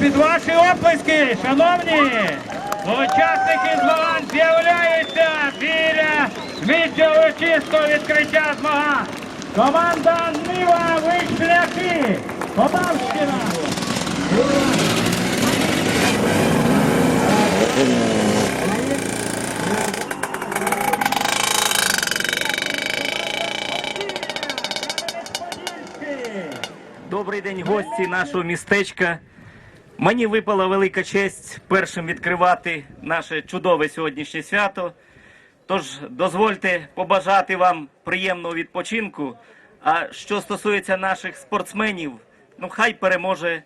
Під ваші оплески, шановні, учасники змагань з'являються біля місця урочистого відкриття змагань. Команда Нива Вишляхи, Полтавщина. Добрий день, гості нашого містечка. Мені випала велика честь першим відкривати наше чудове сьогоднішнє свято. Тож дозвольте побажати вам приємного відпочинку. А що стосується наших спортсменів, ну хай переможе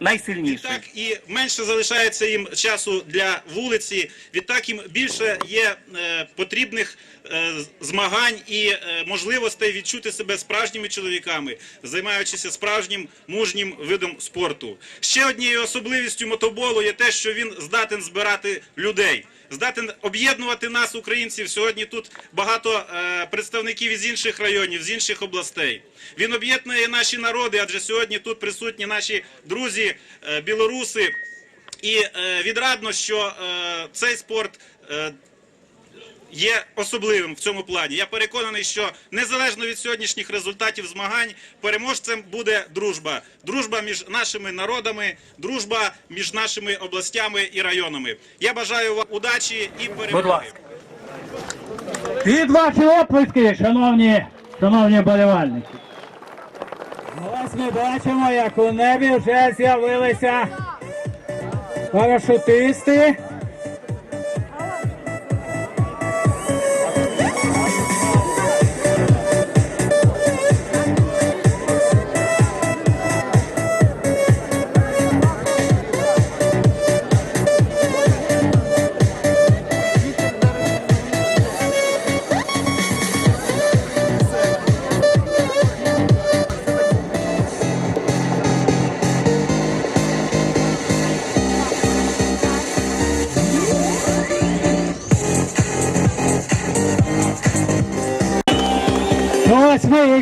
найсильніший. Так і менше залишається їм часу для вулиці. Відтак їм більше є е, потрібних е, змагань і е, можливостей відчути себе справжніми чоловіками, займаючися справжнім мужнім видом спорту. Ще однією особливістю мотоболу є те, що він здатен збирати людей. Здатен об'єднувати нас, українців. Сьогодні тут багато е, представників із інших районів, з інших областей. Він об'єднує наші народи, адже сьогодні тут присутні наші друзі, е, білоруси. І е, відрадно, що цей спорт є особливим в цьому плані. Я переконаний, що незалежно від сьогоднішніх результатів змагань, переможцем буде дружба. Дружба між нашими народами, дружба між нашими областями і районами. Я бажаю вам удачі і перемоги. Під ваші оплески, шановні, шановні болівальники. Ось ми бачимо, як у небі вже з'явилися парашутисти.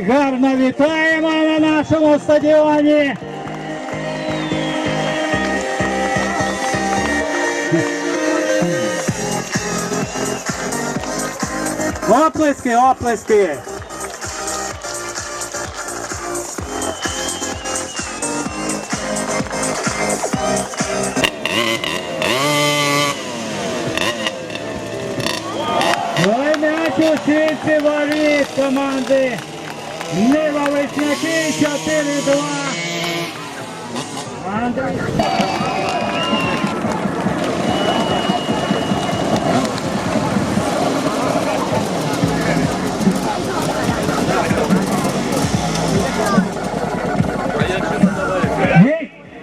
Гарно вітаємо на нашому стадіоні. Оплески, оплески. Ой, м'яч у сітці команди Нива Вишняки 4-2. Андрій.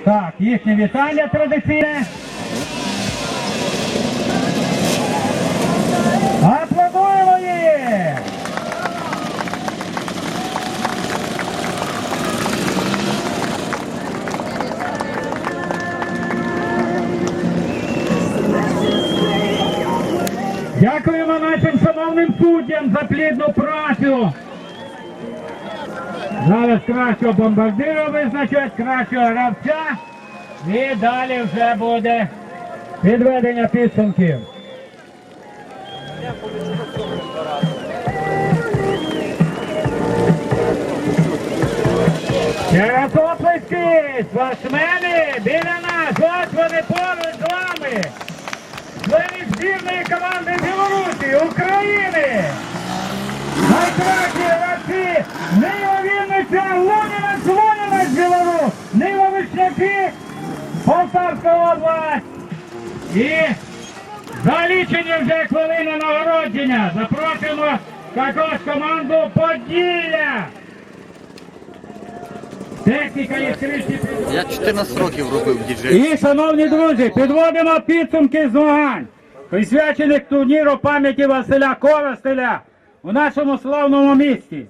Так, їхнє вітання традиційне. Суддям плідну працю. Зараз кращого бомбардира визначать, кращого гравця. І далі вже буде підведення підсумків. Через оплески, спортсмени біля нас, ось вони поруч з вами. Члени збірної команди Білорусі, України. Найкращі гравці Нива Вінниця, Луніна, Луніна з Білорус, Нива Вишняки, Полтавська область. І за лічені вже хвилини нагородження. Запрошуємо також команду Поділля. Техніка скрізь. Я 14 років робив діджей. І, шановні друзі, підводимо підсумки змагань, присвячених турніру пам'яті Василя Коростеля у нашому славному місті.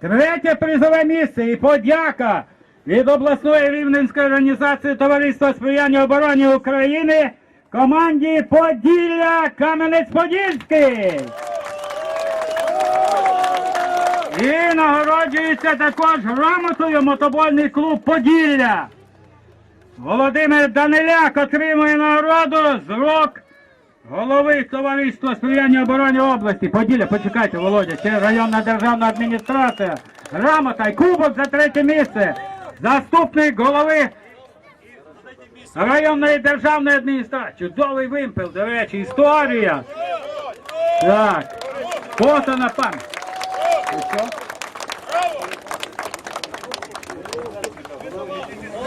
Третє призове місце і подяка від обласної рівненської організації Товариства сприяння обороні України команді Поділля Кам'янець-Подільський. І нагороджується також грамотою мотобольний клуб Поділля. Володимир Даниляк отримує нагороду з рук голови товариства сприяння обороні області. Поділля, почекайте, Володя, ще районна державна адміністрація. Грамота і кубок за третє місце. Заступник голови районної державної адміністрації. Чудовий вимпел, до речі, історія. Так. Фото на пам'ять.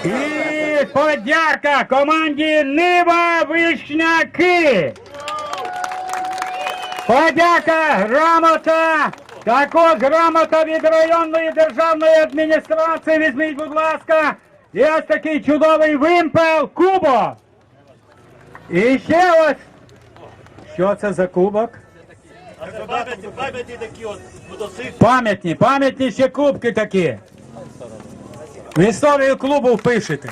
І подяка команді Нива Вишняки. Подяка, грамота. Також грамота від районної державної адміністрації. Візьміть, будь ласка. І ось такий чудовий вимпел кубок. І ще ось. Що це за кубок? Пам'ятні, пам'ятні ще кубки такі. В історію клубу впишете.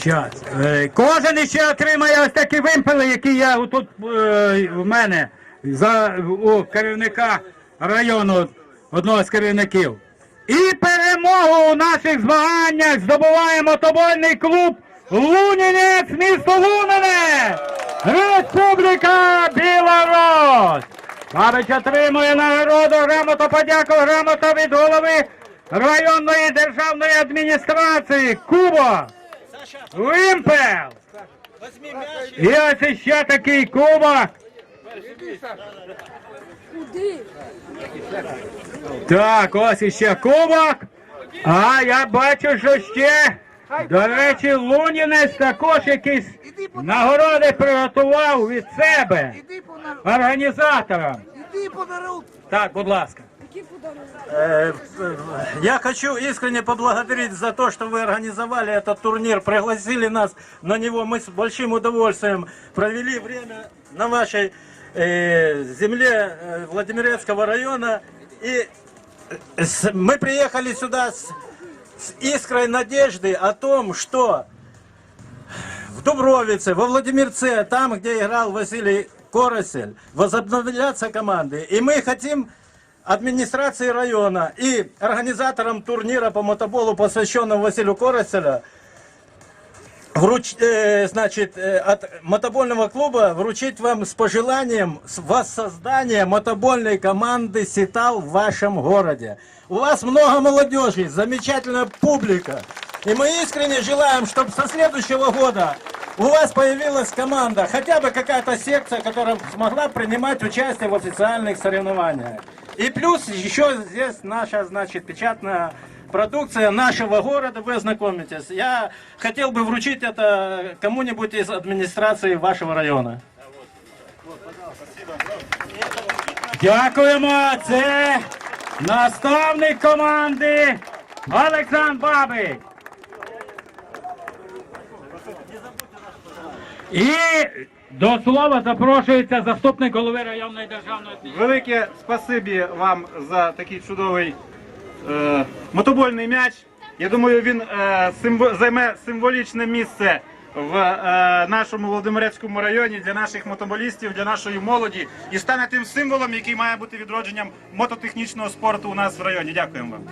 Щас. Е, Кожен іще отримає ось такі вимпели, які я тут е, в мене за у керівника району, одного з керівників. І перемогу у наших змаганнях здобуває мотобольний клуб Лунінець, місто Лунине! Республіка Білорусь! Бабич отримує нагороду, грамоту подяку, грамота від голови районної державної адміністрації Кубо! Вимпел! І ось іще такий кубок. Так, ось іще кубок. А я бачу, що ще, до речі, Лунінець також якісь нагороди приготував від себе організаторам. Так, будь ласка. Э, э, Я хочу искренне поблагодарить за то, что вы организовали этот турнир, пригласили нас на него. Мы с большим удовольствием провели время на вашей э, земле Владимирецкого района. И мы приехали сюда с, искрой надежды о том, что в Дубровице, во Владимирце, там, где играл Василий Коросель, возобновятся команды. И мы хотим администрации района и организаторам турнира по мотоболу, посвященного Василию Короселю, вруч, э, значит, э, от мотобольного клуба вручить вам с пожеланием воссоздания мотобольной команды «Ситал» в вашем городе. У вас много молодежи, замечательная публика. И мы искренне желаем, чтобы со следующего года у вас появилась команда, хотя бы какая-то секция, которая смогла принимать участие в официальных соревнованиях. И плюс еще здесь наша, значит, печатная продукция нашего города, вы ознакомитесь. Я хотел бы вручить это кому-нибудь из администрации вашего района. Дякуємо. Це наставник команди Олександр Бабик. І до слова запрошується заступник голови районної державної. Велике спасибі вам за такий чудовий е, мотобольний м'яч. Я думаю, він е, символ, займе символічне місце в е, нашому Володимирецькому районі для наших мотоболістів, для нашої молоді і стане тим символом, який має бути відродженням мототехнічного спорту у нас в районі. Дякуємо вам.